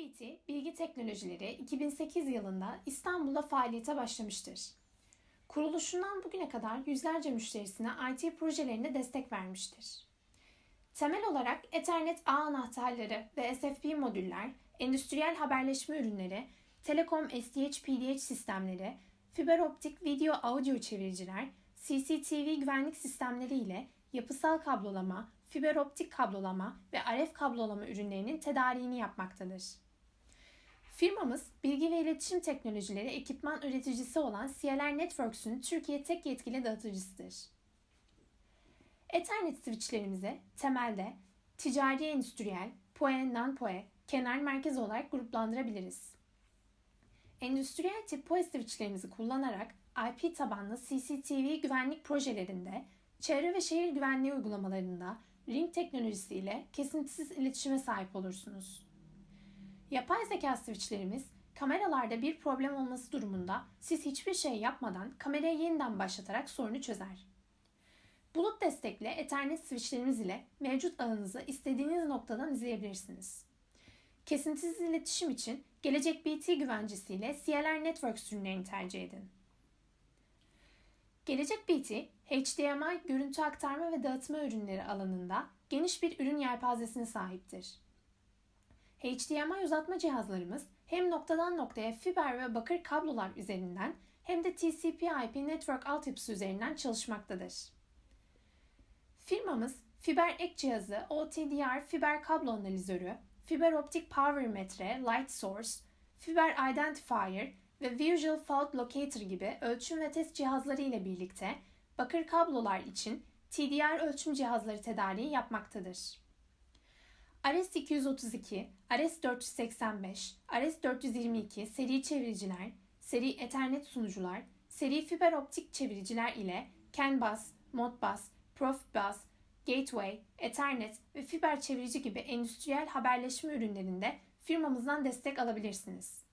BT Bilgi Teknolojileri 2008 yılında İstanbul'da faaliyete başlamıştır. Kuruluşundan bugüne kadar yüzlerce müşterisine IT projelerinde destek vermiştir. Temel olarak Ethernet ağ anahtarları ve SFP modüller, endüstriyel haberleşme ürünleri, telekom SDH PDH sistemleri, fiber optik video audio çeviriciler, CCTV güvenlik sistemleri ile yapısal kablolama, fiber optik kablolama ve RF kablolama ürünlerinin tedariğini yapmaktadır. Firmamız bilgi ve iletişim teknolojileri ekipman üreticisi olan CLR Networks'ün Türkiye tek yetkili dağıtıcısıdır. Ethernet switchlerimizi temelde ticari endüstriyel, PoE, non-PoE, kenar merkez olarak gruplandırabiliriz. Endüstriyel tip PoE switchlerimizi kullanarak IP tabanlı CCTV güvenlik projelerinde, çevre ve şehir güvenliği uygulamalarında ring teknolojisi ile kesintisiz iletişime sahip olursunuz. Yapay zeka switchlerimiz kameralarda bir problem olması durumunda siz hiçbir şey yapmadan kamerayı yeniden başlatarak sorunu çözer. Bulut destekli Ethernet switchlerimiz ile mevcut ağınızı istediğiniz noktadan izleyebilirsiniz. Kesintisiz iletişim için Gelecek BT güvencesiyle CLR Networks ürünlerini tercih edin. Gelecek BT, HDMI görüntü aktarma ve dağıtma ürünleri alanında geniş bir ürün yelpazesine sahiptir. HDMI uzatma cihazlarımız hem noktadan noktaya fiber ve bakır kablolar üzerinden hem de TCP/IP network altyapısı üzerinden çalışmaktadır. Firmamız fiber ek cihazı, OTDR fiber kablo analizörü, fiber optik power metre, light source, fiber identifier ve visual fault locator gibi ölçüm ve test cihazları ile birlikte bakır kablolar için TDR ölçüm cihazları tedariği yapmaktadır. RS-232, RS-485, RS-422 seri çeviriciler, seri Ethernet sunucular, seri fiber optik çeviriciler ile CAN bus, Modbus, Profibus, Gateway, Ethernet ve fiber çevirici gibi endüstriyel haberleşme ürünlerinde firmamızdan destek alabilirsiniz.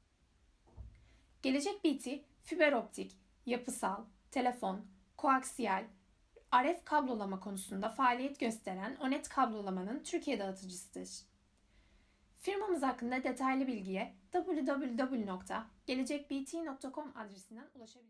Gelecek BT, fiber optik, yapısal, telefon, koaksiyel, RF kablolama konusunda faaliyet gösteren Onet kablolamanın Türkiye dağıtıcısıdır. Firmamız hakkında detaylı bilgiye www.gelecekbt.com adresinden ulaşabilirsiniz.